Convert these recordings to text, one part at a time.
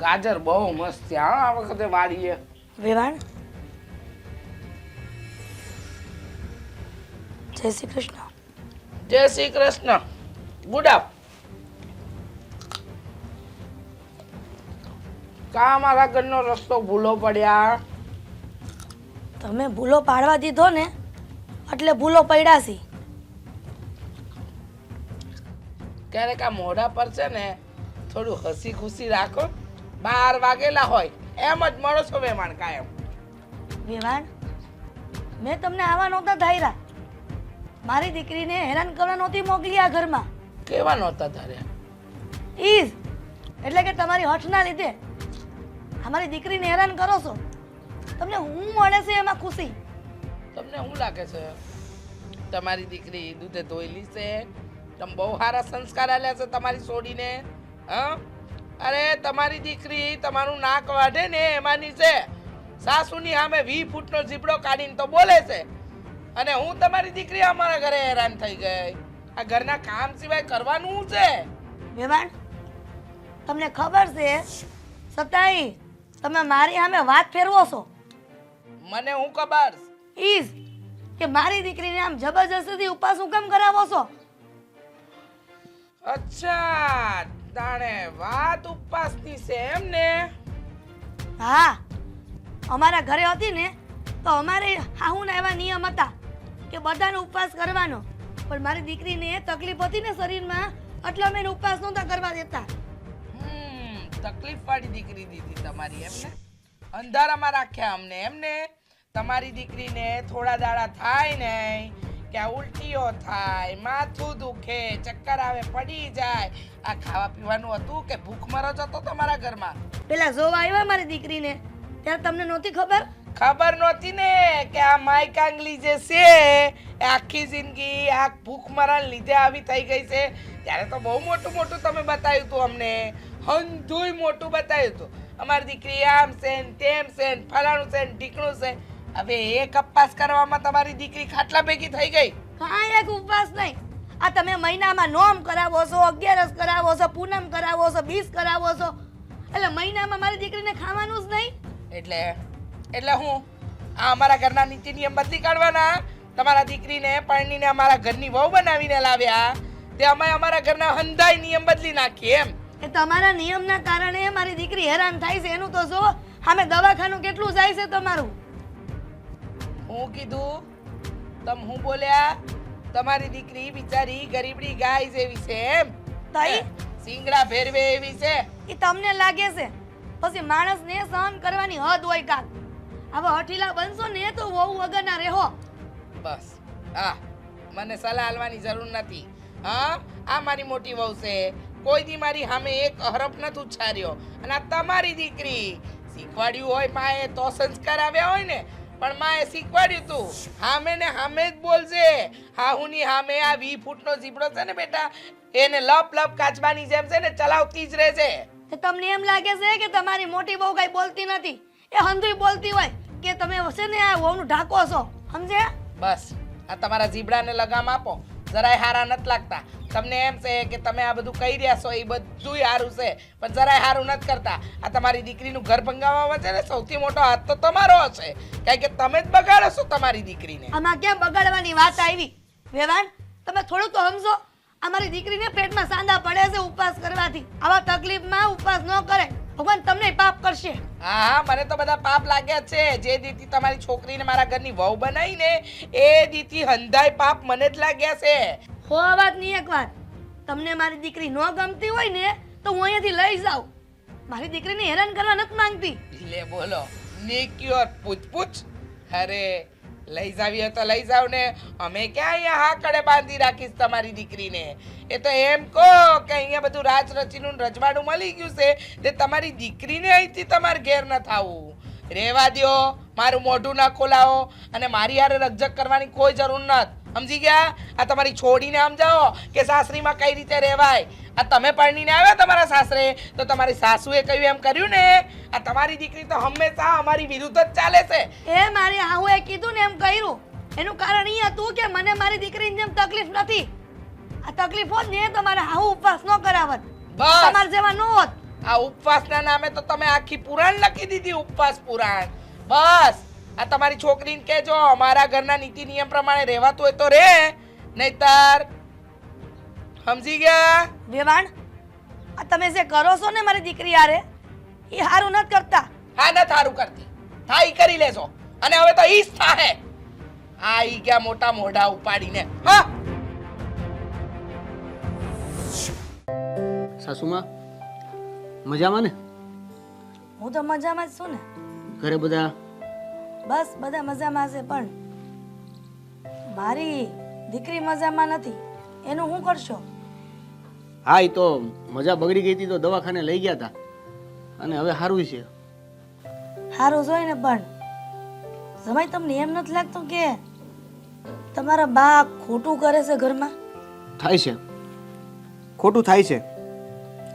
ગાજર બહુ મસ્ત છે. હા આ વખતે વાડીએ વેવાણ જય શ્રી કૃષ્ણ. જય શ્રી કૃષ્ણ. ગુડ આપ કા મારા ઘરનો રસ્તો ભૂલો પડ્યા? તમે ભૂલો પાડવા દીધો ને એટલે ભૂલો પડ્યાસી ક્યારેક આ મોઢા પર છે ને થોડું હસી ખુશી રાખો. બાર વાગેલા હોય એમ જ મળો છો મહેમાન કાયમ. વેવાણ મેં તમને આવા નહોતા ધાર્યા. મારી દીકરીને હેરાન કરવા નહોતી મોકલી આ ઘરમાં. કેવા નહોતા ધાર્યા? ઈઝ એટલે કે તમારી હઠના લીધે. અમારી દીકરીને હેરાન કરો છો. તમને હું મળે છે એમાં ખુશી? તમને શું લાગે છે? તમારી દીકરી દૂધે ધોયેલી છે તમે બહુ સારા સંસ્કાર આલ્યા છે તમારી છોડીને હા? અરે તમારી દીકરી તમારું નાક વાઢે ને એમાંની છે. સાસુની સામે વી ફૂટનો ઝીપડો કાઢીને તો બોલે છે. અને હું તમારી દીકરી અમારા ઘરે હેરાન થઈ ગઈ. આ ઘરના કામ સિવાય કરવાનું શું છે? મહેમાન તમને ખબર છે સતાઈ તમે મારી સામે વાત ફેરવો છો. મને હું ખબર? ઈજ કે મારી દીકરીને આમ જબરજસ્તીથી ઉપાસ હું કેમ કરાવો છો. અચ્છા. તાણે વાત ઉપવાસની છે એમ ને હા અમારા ઘરે હતી ને તો અમારે હાહુના એવા નિયમ હતા કે બધાનો ઉપવાસ કરવાનો. પણ મારી દીકરીને તકલીફ હતી ને શરીરમાં એટલે અમે ઉપવાસ નહોતા કરવા દેતા. હમ તકલીફ વાળી દીકરી દીધી તમારી એમને. અંધારામાં રાખ્યા અમને એમને. તમારી દીકરીને થોડા દાડા થાય નહીં. આ ઉલટીઓ થાય માથું દુખે ચક્કર આવે પડી જાય. આ ખાવા પીવાનું હતું કે ભૂખમરો જ હતો તમારા ઘરમાં? પેલા જોવા આવ્યા મારી દીકરીને? ત્યારે તમને નહોતી ખબર? ખબર નહોતી ને કે આ માય કાંગલી જે છે આખી જિંદગી આ ભૂખમરાને લીધે આવી થઈ ગઈ છે. ત્યારે તો બહુ મોટું મોટું તમે બતાવ્યું હતું અમને. હંધુય મોટું બતાવ્યું હતું. અમારી દીકરી આમ છે તેમ છે ફલાણું છે ઢીકણું છે. હવે એક અપવાસ કરવામાં તમારી દીકરી ખાટલા ભેગી થઈ ગઈ. કાંઈ એક ઉપવાસ નહીં. આ તમે મહિનામાં નોમ કરાવો છો અગિયારસ કરાવો છો પૂનમ કરાવો છો બીસ કરાવો છો. એટલે મહિનામાં મારી દીકરીને ખાવાનું જ નહીં? એટલે એટલે હું આ અમારા ઘરના નીતિ નિયમ બદલી કાઢવાના. તમારા દીકરીને પરણીને અમારા ઘરની વહુ બનાવીને લાવ્યા. તે અમે અમારા ઘરના હંધાઈ નિયમ બદલી નાખીએ એમ. એ તમારા નિયમના કારણે મારી દીકરી હેરાન થાય છે એનું તો જો અમે દવાખાનું કેટલું જાય છે તમારું? હું કીધું તમ હું બોલ્યા? તમારી દીકરી બિચારી ગરીબડી ગાય જેવી છે એમ. તઈ? સિંગડા ફેરવે એવી છે. એ તમને લાગે છે? પછી માણસને સહન કરવાની હદ હોય કાક હવે હઠીલા બનશો ને તો વહુ વગરના રહો બસ. હા મને સલાહ આલવાની જરૂર નથી. હા આ મારી મોટી વહુ છે. કોઈ દી મારી સામે એક હરફ નથી ઉચ્ચાર્યો અને આ તમારી દીકરી. શીખવાડ્યું હોય માએ તો સંસ્કાર આવ્યા હોય ને. પણ માએ શીખવાડ્યું તું. હામે ને હામે જ બોલજે. હાહુની હામે આ વી ફૂટનો ઝીબડો છે ને બેટા એને લપ લપ કાચબાની જેમ છે ને ચલાવતી જ રહેશે તો તમને એમ લાગે છે કે તમારી મોટી બહુ કઈ બોલતી નથી? એ હંધુઈ બોલતી હોય કે તમે હશે ને આ વહુનું ઢાકો છો સમજે બસ આ તમારા ઝીબડાને લગામ આપો. જરાય હારા નથી લાગતા. તમને એમ છે કે તમે આ બધું કહી રહ્યા છો એ બધું સારું છે. પણ જરાય સારું નથી કરતા. આ તમારી દીકરીનું ઘર ભંગાવવામાં છે ને સૌથી મોટો હાથ તો તમારો હશે. કારણ કે તમે જ બગાડો છો તમારી દીકરીને. આમાં કેમ બગાડવાની વાત આવી? વેવાન તમે થોડું તો સમજો. અમારી દીકરીને પેટમાં સાંધા પડે છે ઉપવાસ કરવાથી. આવા તકલીફમાં ઉપવાસ ન કરે. ભગવાન તમને પાપ કરશે. હા હા મને તો બધા પાપ લાગ્યા છે. જે દીતી તમારી છોકરીને મારા ઘરની વહુ બનાવી ને એ દીતી હંધાય પાપ મને જ લાગ્યા છે. હો વાત નહીં એક વાત. તમને મારી દીકરી ન ગમતી હોય ને, તો હું અહીંયાથી લઈ જાઉં. મારી દીકરીને હેરાન કરવા નથી માંગતી. લે, બોલો. નિક્યોર પૂછ પૂછ અરે, લઈ જાવી તો લઈ જાવ ને. અમે ક્યાં અહીંયા હા કડે બાંધી રાખીશ તમારી દીકરીને? એ તો એમ કહો કે અહીંયા બધું રાજ રચીનું રજવાડું મળી ગયું છે તે તમારી દીકરીને અહીંથી તમારે ઘેર ન થવું. રહેવા દ્યો, મારું મોઢું ના ખોલાવો, અને મારી હારે રકઝક કરવાની કોઈ જરૂર નથી. સમજી ગયા? આ તમારી છોડીને સમજાવો કે સાસરીમાં કઈ રીતે રહેવાય? આ તમે પરણીને આવ્યા તમારા સાસરે? તો તમારી સાસુએ કહ્યું એમ કર્યું ને આ તમારી દીકરી તો હંમેશા અમારી વિરુદ્ધ જ ચાલે છે. એ મારી હાહુએ કીધું ને એમ કર્યું. એનું કારણ એ હતું કે મને મારી દીકરીની જેમ તકલીફ નથી. આ તકલીફ ને તમારે મારે હાહુ ઉપવાસ ન કરાવત. બસ. તમારે જેવા ન હોત. આ ઉપવાસના નામે તો તમે આખી પુરાણ લખી દીધી ઉપવાસ પુરાણ. બસ. આ તમારી છોકરીને કહેજો અમારા ઘરના નીતિ નિયમ પ્રમાણે રહેવાતું હોય તો રે. નહીતર સમજી ગયા? વેવાણ આ તમે જે કરો છો ને મારી દીકરી યારે એ હારું નથી કરતા. હા ન થારું કરતી. હા ઈ કરી લેજો. અને હવે તો ઈ જ થાહે. આ ઈ ગયા મોટા મોઢા ઉપાડીને. હા. સાસુમાં મજામાં ને? હું તો મજામાં જ છું ને. ઘરે બધા બસ બધા મજામાં છે પણ મારી દીકરી મજામાં નથી. એનું શું કરશો? હા એ તો મજા બગડી ગઈ હતી તો દવાખાને લઈ ગયા હતા અને હવે સારું છે. સારું જોઈ ને પણ સમય તમને એમ નથી લાગતું કે તમારા બા ખોટું કરે છે ઘરમાં? થાય છે. ખોટું થાય છે.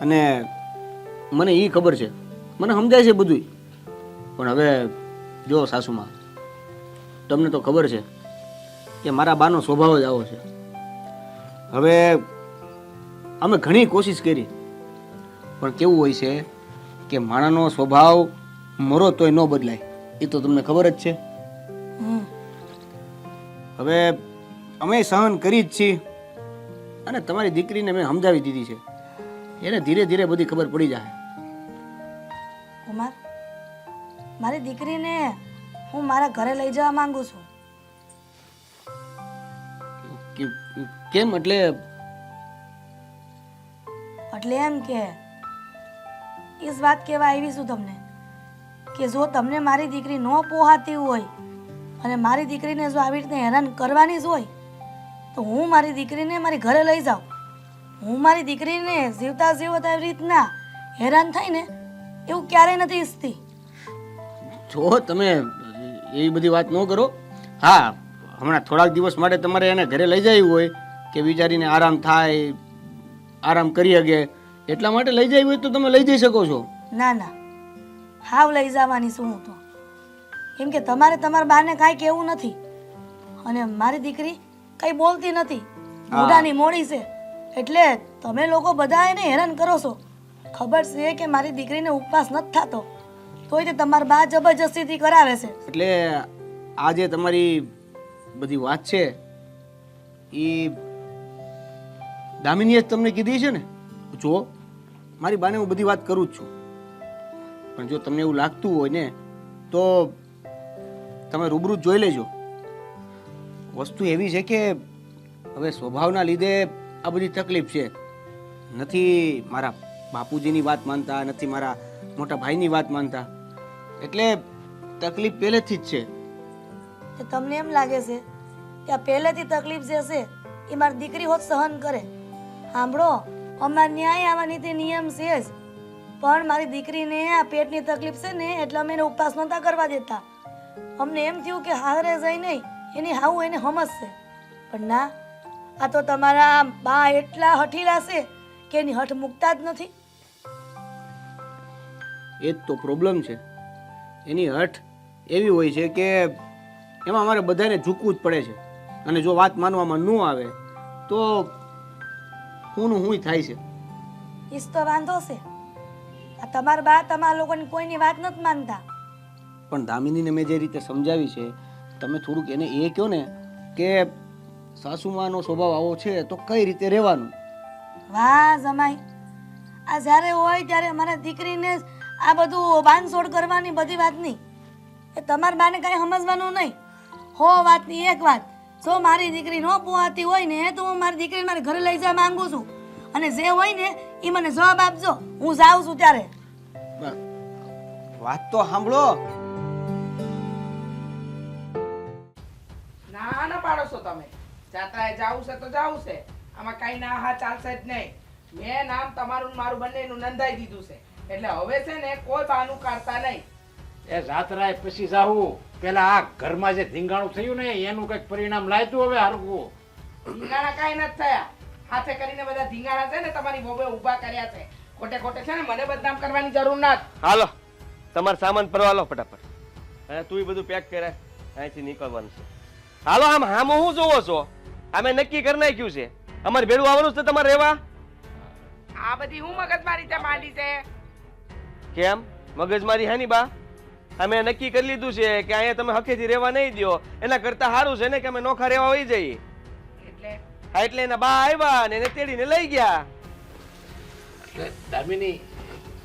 અને મને એ ખબર છે. મને સમજાય છે બધું પણ હવે જો સાસુમાં તમને તો ખબર છે કે મારા બાનો સ્વભાવ જ આવો છે. હવે અમે ઘણી કોશિશ કરી પણ કેવું હોય છે કે માણાનો સ્વભાવ મરો તોય ન બદલાય એ તો તમને ખબર જ છે. હવે અમે સહન કરી જ છીએ અને તમારી દીકરીને મેં સમજાવી દીધી છે. એને ધીરે ધીરે બધી ખબર પડી જાય. મારી દીકરીને હું મારા ઘરે લઈ જવા માંગુ છું. કેમ? એટલે એટલે એમ કે એ વાત કહેવા આવી છું તમને કે જો તમને મારી દીકરી ન પોહાતી હોય અને મારી દીકરીને જો આવી રીતે હેરાન કરવાની જ હોય તો હું મારી દીકરીને મારી ઘરે લઈ જાઉં. હું મારી દીકરીને જીવતા જીવતા એવી રીતના હેરાન થાય ને એવું ક્યારેય નથી ઈચ્છતી. જો તમે એવી બધી વાત ન કરો. હા હમણાં થોડાક દિવસ માટે તમારે એને ઘરે લઈ જવી હોય કે વિચારીને આરામ થાય આરામ કરી શકે એટલા માટે લઈ જવી હોય તો તમે લઈ જઈ શકો છો. ના ના. હાવ લઈ જવાની શું હું તો. કેમ કે તમારે તમારા બાને કાંઈ કહેવું નથી. અને મારી દીકરી કંઈ બોલતી નથી. મોઢાની મોડી છે. એટલે તમે લોકો બધા એને હેરાન કરો છો. ખબર છે કે મારી દીકરીને ઉપવાસ નથી થતો. તોય તે તમારા બા જબરજસ્તીથી કરાવે છે. એટલે આ જે તમારી બધી વાત છે, એ દામિનીએ જ તમને કીધી છે ને? જો, મારી બાને હું બધી વાત કરું જ છું. પણ જો તમને એવું લાગતું હોય ને, તો તમે રૂબરૂ જોઈ લેજો. વસ્તુ એવી છે કે હવે સ્વભાવના લીધે આ બધી તકલીફ છે. નથી મારા બાપુજીની વાત માનતા, નથી મારા મોટા ભાઈની વાત માનતા. એટલે તકલીફ પહેલેથી જ છે. તે તમને એમ લાગે છે કે આ પહેલેથી તકલીફ જે છે એ મારી દીકરી હોત સહન કરે. સાંભળો અમારા ન્યાય આવા નીતિ નિયમ છે જ. પણ મારી દીકરીને આ પેટની તકલીફ છે ને એટલે અમે એને ઉપવાસ નહોતા કરવા દેતા. અમને એમ થયું કે હારે જઈ નહીં એની હાવું એને સમજશે. પણ ના આ તો તમારા બા એટલા હઠીલા છે કે એની હઠ મૂકતા જ નથી. એ જ તો પ્રોબ્લેમ છે. એની હઠ એવી હોય છે કે એમાં અમારે બધાને ઝૂકવું જ પડે છે. અને જો વાત માનવામાં ન આવે તો હુંનું હુંય થાય છે. ઈસ તો વાંધો છે. આ તમાર બા તમારા લોકોની કોઈની વાત નથી માનતા. પણ દામિનીને મેં જે રીતે સમજાવી છે તમે થોડુંક એને એ કહો ને કે સાસુમાનો સ્વભાવ આવો છે તો કઈ રીતે રહેવાનું? વાહ જમાઈ. આ જ્યારે હોય ત્યારે મારા દીકરીને આ બધું બાંધછોડ કરવાની બધી વાત નહીં. એ તમારા બાને કાંઈ સમજવાનું નહીં. હો વાતની એક વાત જો મારી દીકરી ન પોહાતી હોય ને તો હું મારી દીકરીને મારા ઘરે લઈ જવા માંગુ છું. અને જે હોય ને એ મને જવાબ આપજો. હું જાઉં છું ત્યારે. વાત તો સાંભળો. ના ના પાડો છો તમે. જાત્રાએ જાવું છે તો જાવું છે. આમાં કઈ ના હા ચાલશે જ નહીં. મેં નામ તમારું ને મારું બંનેનું નોંધાઈ દીધું છે. એટલે હવે છે ને કોઈ બાનું કાઢતા નહીં. એ રાતરાય પછી જાવું પેલા આ ઘરમાં જે ધીંગાણું થયું ને એનું કંઈક પરિણામ લાયતું હવે હરકું ધીંગાણા કાંઈ નથી થયા. હાથે કરીને બધા ધીંગાણા છે ને તમારી બોબે ઊભા કર્યા છે. ખોટે ખોટે છે ને મને બદનામ કરવાની જરૂર નથી. હાલો તમારો સામાન પરવા લો ફટાફટ. અને તું બધું પેક કરે અહીંથી નીકળવાનું છે. હાલો આમ હામો હું જોવો છો? અમે નક્કી કરી નાખ્યું છે. અમારે ભેળું આવવાનું છે તમારે રહેવા? આ બધી હું મગજમારી રીતે માંડી છે? કેમ મગજમારી હે ની બા? અમે નક્કી કરી લીધું છે કે અહીંયા તમે હકેથી રહેવા નહીં દો એના કરતા સારું છે ને કે અમે નોખા રહેવા વહી જઈએ એટલે? હા એટલે એના બા આવ્યા ને એને તેડીને લઈ ગયા. દામિની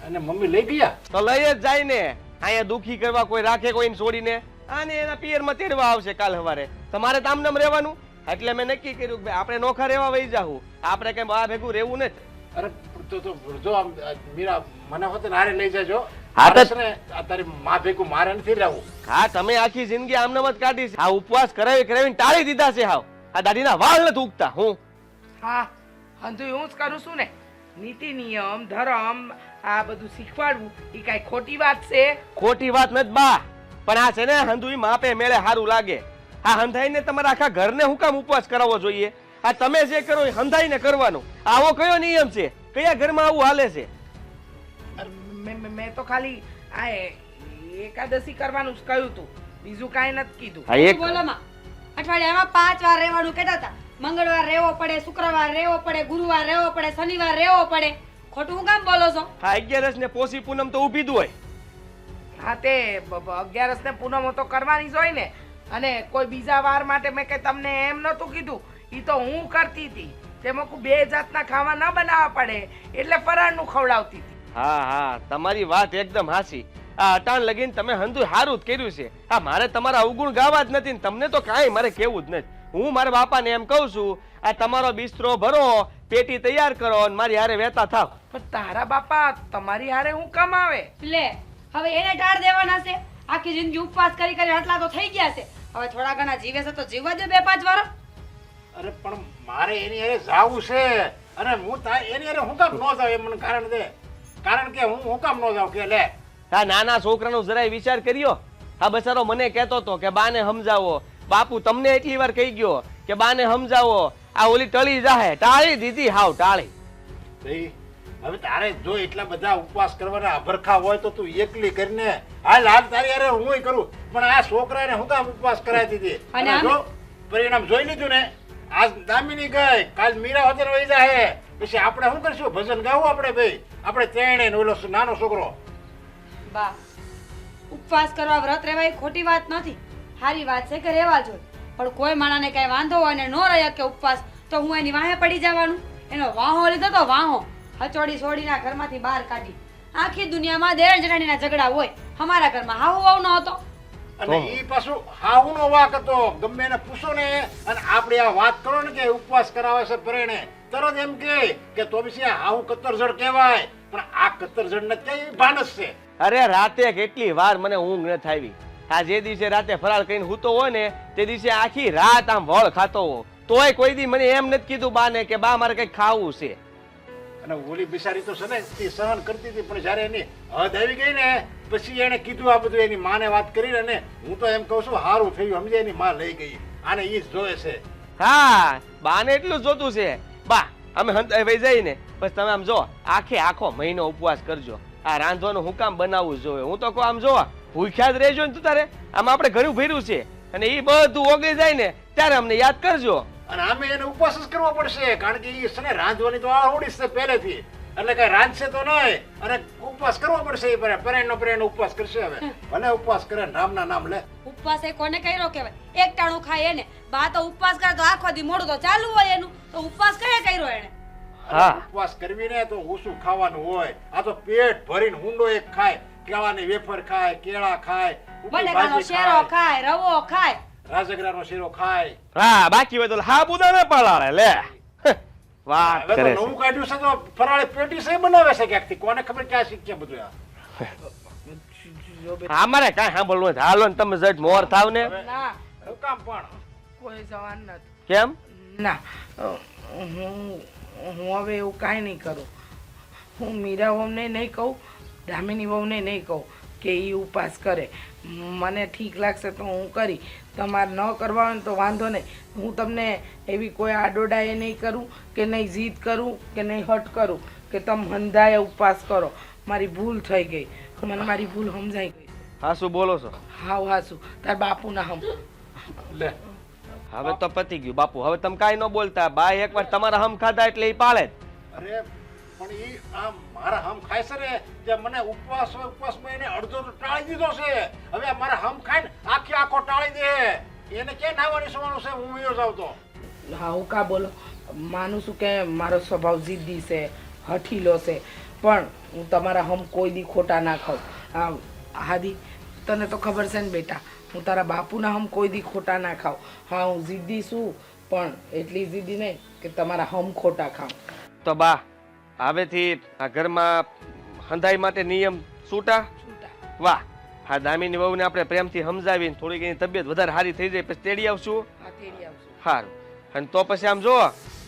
અને મમ્મી લઈ ગયા? તો લઈ જ જાય ને. અહીંયા દુખી કરવા કોઈ રાખે કોઈને છોડીને. આને એના પિયરમાં તેડવા આવશે કાલ સવારે તમારે તામનામ રહેવાનું. એટલે મેં નક્કી કર્યું કે આપણે નોખા રહેવા વહી જાહું. આપણે કઈ બા ભેગું રહેવું નથી. અરે તો તો જો આમ મીરા મને હોતે ને હારે લઈ જજો. હા, તમે આખી જિંદગી કાઢી છે. આ ઉપવાસ કરાવી કરાવીને ટાળી દીધા છે હાવ. આ દાદીના વાળ નથી ઉગતા હું? હા હંધુ હું જ કરું છું ને. નીતિ નિયમ ધર્મ આ બધું શીખવાડવું એ કાંઈ ખોટી વાત છે? ખોટી વાત નથી બા. પણ આ છે ને હંધુઈ માપે મેળે સારું લાગે. આ હંધાઈને તમારા આખા ઘરને હું કામ ઉપવાસ કરાવવો જોઈએ? આ તમે જે કરો એ હંધાઈને કરવાનું. આવો કયો નિયમ છે? કયા ઘરમાં આવું હાલે છે? તો ખાલી આ એકાદશી કરવાનું જ કહ્યું તું. બીજું કાંઈ નથી કીધું. આ એક બોલો અઠવાડિયામાં પાંચ વાર રહેવાનું કહેતા હતા. મંગળવાર રહેવો પડે શુક્રવાર રહેવો પડે ગુરુવાર રહેવો પડે શનિવાર રહેવો પડે. ખોટું હું કામ બોલો છો? હા અગિયારસ ને પોષી પૂનમ તો ઊભી જ હોય. હા તે અગિયારસ ને પૂનમ તો કરવાની જ હોય ને. અને કોઈ બીજા વાર માટે મેં કે તમને એમ નહોતું કીધું. એ તો હું કરતી હતી. તેમાં બે જાતના ખાવા ન બનાવવા પડે. એટલે ફરાળનું ખવડાવતી હતી. હા હા તમારી વાત એકદમ હાસી આ અટાણ લગીન તમે હંધુ સારું જ કર્યું છે. આ મારે તમારા અવગુણ ગાવા જ નથી ને તમને તો કાંઈ મારે કેવું જ નથી. હું મારા બાપાને એમ કહું છું આ તમારો બિસ્તરો ભરો પેટી તૈયાર કરો અને મારી હારે વહેતા થાવ. પણ તારા બાપા તમારી હારે હું કામ આવે લે હવે એને ટાળ દેવાના છે. આખી જિંદગી ઉપવાસ કરી કરી આટલા તો થઈ ગયા છે. હવે થોડા ઘણા જીવે છે તો જીવવા દે બે પાંચ વાર. અરે પણ મારે એની હારે જાવું છે. અને હું તારે એની હારે હું કામ ન જાવ એ મને કારણ દે. કારણ કે હું હુકમ નો ન જાઉં કે લે. હા નાના છોકરાનો જરાય વિચાર કર્યો? આ બચારો મને કહેતો હતો કે બાને સમજાવો. બાપુ તમને એટલી વાર કહી ગયો કે બાને સમજાવો. આ ઓલી ટળી જાહે. ટાળી દીધી હાવ ટાળી. ભાઈ હવે તારે જો એટલા બધા ઉપવાસ કરવાના અભરખા હોય તો તું એકલી કરીને હાલ હાલ તારી અરે હું કરું. પણ આ છોકરાને હું કામ ઉપવાસ કરાવી દીધી? અને જો પરિણામ જોઈ લીધું ને આજ દામિની ગઈ કાલ મીરા વગર વહી જાહે. પછી આપણે શું કરશું? ભજન ગાવું આપણે ભાઈ? આપણે ત્રણે ઓલો નાનો છોકરો. બા, ઉપવાસ કરવા વ્રત રહેવા એ ખોટી વાત નથી. સારી વાત છે કે રહેવા જોઈએ પણ કોઈ માણાને કઈ વાંધો હોય ને ન રહ્યા કે ઉપવાસ, તો હું એની વાહે પડી જવાનું. એનો વાહો લીધો તો વાહો. હચોડી છોડીના ઘરમાંથી બહાર કાઢી. આખી દુનિયામાં દેણ જેઠાણીના ઝઘડા હોય. અમારા ઘરમાં હાહુ વાવ ન હતો. અને એ પાછું હાહુનો વાક હતો. ગમે એને પૂછો ને અને આપણે આ વાત કરો ને કે ઉપવાસ કરાવે છે પ્રેણે તરત એમ કે કે તો પછી આ હાહુ કત્તરજડ કહેવાય. પણ આ કતરજડ ને કઈ ભાનસ છે? અરે રાતે કેટલી વાર મને ઊંઘ ન થાવી આ જે દિવસે રાતે ફરાળ કરીને હૂતો હોય ને તે દિવસે આખી રાત આમ વળ ખાતો હો તોય કોઈ દી મને એમ નથી કીધું બાને કે બા મારે કઈ ખાવું છે. અને ઓલી બિચારી તો છે ને તે સહન કરતી હતી, પણ જ્યારે એની હદ આવી ગઈ ને, પછી એને કીધું આ બધું એની માને વાત કરીને ને, હું તો એમ કહું છું, હારું થયું સમજે એની માં લઈ ગઈ. આને ઈ જ જોવે છે. હા, બાને એટલું જોતું છે. બા, અમે હંતાઈ વહી જઈએ ને પછી તમે આમ જો આખે આખો મહિનો ઉપવાસ કરજો. આ રાંધવાનું હું કામ બનાવવું જોઈએ હું તો કહું, આમ જો ભૂખ્યા જ રહેજો ને તું તારે. આમ આપણે ઘરું ભર્યું છે. અને એ બધું ઓગળી જાય ને, ત્યારે અમને યાદ કરજો. અને આમે એને ઉપવાસ જ કરવો પડશે કારણ કે એ છે ને રાંધવાની તો આવડી છે પહેલેથી. એટલે કઈ રાંધશે તો નહીં અને ઉપવાસ કરવો પડશે એ પરે પરેણ નો પરેણ ઉપવાસ કરશે હવે. ભલે ઉપવાસ કરે નામના નામ લે. ઉપવાસ એ કોને કર્યો કહેવાય? એક ટાણું ખાય એને. બા તો ઉપવાસ કરે તો આખો દી મોડું તો ચાલુ હોય એનું. તો ઉપવાસ કયા કર્યો એને હા. ઉપવાસ કરવી ને તો ઓછું ખાવાનું હોય. આ તો પેટ ભરીને ઊંડો એક ખાય. કેળાની વેફર ખાય કેળા ખાય બટેકાનો શેરો ખાય રવો ખાય. રાજગરાનો શીરો ખાય. હા બાકી હોય તો હા બુદા ના પલાળે લે. વાત કરે છે. નવું કાઢ્યું છે તો ફરાળે પેટી સે બનાવે છે ક્યાંકથી? કોને ખબર ક્યાં શીખ્યા બધું આ અમારે કાંઈ સાંભળવું નથી હાલો ને તમે જજ મોર થાવ ને. ના. કામ પણ? કોઈ જવાન નથી. કેમ? ના. હું હું હવે એવું કાંઈ નહીં કરું. હું મીરા વહુને નહીં કહું દામિની વહુને નહીં કહું. કે એ ઉપવાસ કરે. મને ઠીક લાગશે તો હું કરી. તમારે ન કરવા હોય તો વાંધો નહીં. હું તમને એવી કોઈ આડોડાએ નહીં કરું કે નહીં જીદ કરું કે નહીં હટ કરું કે તમે હંધાએ ઉપવાસ કરો. મારી ભૂલ થઈ ગઈ. મને મારી ભૂલ સમજાઈ ગઈ. હા શું બોલો છો. હાવ હાસુ. તાર બાપુના હમ. લે. હવે તો પતી ગયું બાપુ. હવે તમે કાંઈ ન બોલતા. બા એકવાર તમારા હમ ખાધા એટલે એ પાળે અરે પણ એ આમ મારા હમ ખાય છે ને તે મને ઉપવાસ હોય ઉપવાસમાં એને અડધો તો ટાળી દીધો છે. હવે મારા હમ ખાય ને આખે આખો ટાળી દે. એને ક્યાં નાવાની સવાનું છે? હું વયો જાઉં તો. હા હું કા બોલો? માનું છું કે મારો સ્વભાવ જિદ્દી છે હઠીલો છે. પણ હું તમારા હમ કોઈ દી ખોટા ના ખાઉં. આ હાદી તને તો ખબર છે ને બેટા હું તારા બાપુના હમ કોઈ દી ખોટા ના ખાઉં. હા હું જિદ્દી છું પણ એટલી જિદ્દી નહીં કે તમારા હમ ખોટા ખાઉં. તો બા હવેથી આ ઘરમાં હંધાઈ માટે નિયમ છૂટા વાહ હા દામીની વહુને આપણે પ્રેમથી સમજાવીને થોડીક એની તબિયત વધારે સારી થઈ જાય પછી તેડી આવશું? આવશું. સારું અને તો પછી આમ જો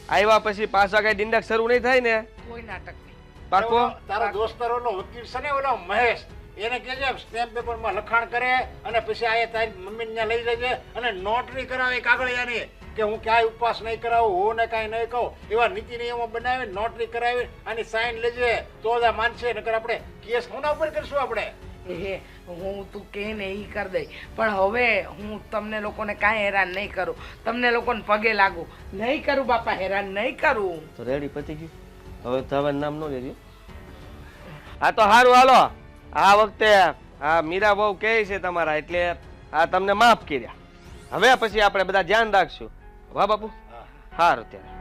આવ્યા પછી પાછા કઈ દિંડક શરૂ નહીં થાય ને? કોઈ નાટક નહીં. પાકો તારા દોસ્તારો નો વકીલ છે ને ઓલો મહેશ. એને કહેજે સ્ટેમ્પ પેપરમાં લખાણ કરે અને પછી આ તારી મમ્મીને ત્યાં લઈ જજે અને નોટરી કરાવે કાગળિયાની. કે હું ક્યાંય ઉપવાસ નહીં કરાવું હું ને કાંઈ નહીં કહું એવા નીતિ નિયમો બનાવી નોટરી કરાવી અને સાઈન લેજે તો જ આ માનશે નકર આપણે કેસ કોના ઉપર કરશું આપણે? હે હું તું કે ને એ કરી દઈ. પણ હવે હું તમને લોકોને કાંઈ હેરાન નહીં કરું. તમને લોકોને પગે લાગુ. નહીં કરું બાપા હેરાન નહીં કરું. તો રેડી પતી ગયું? હવે તમારું નામ ન લેજો. હા તો સારું હાલો. આ વખતે આ મીરા બહુ કહે છે તમારા એટલે આ તમને માફ કર્યા. હવે પછી આપણે બધા ધ્યાન રાખશું. વાહ બાપુ. સારું ત્યારે.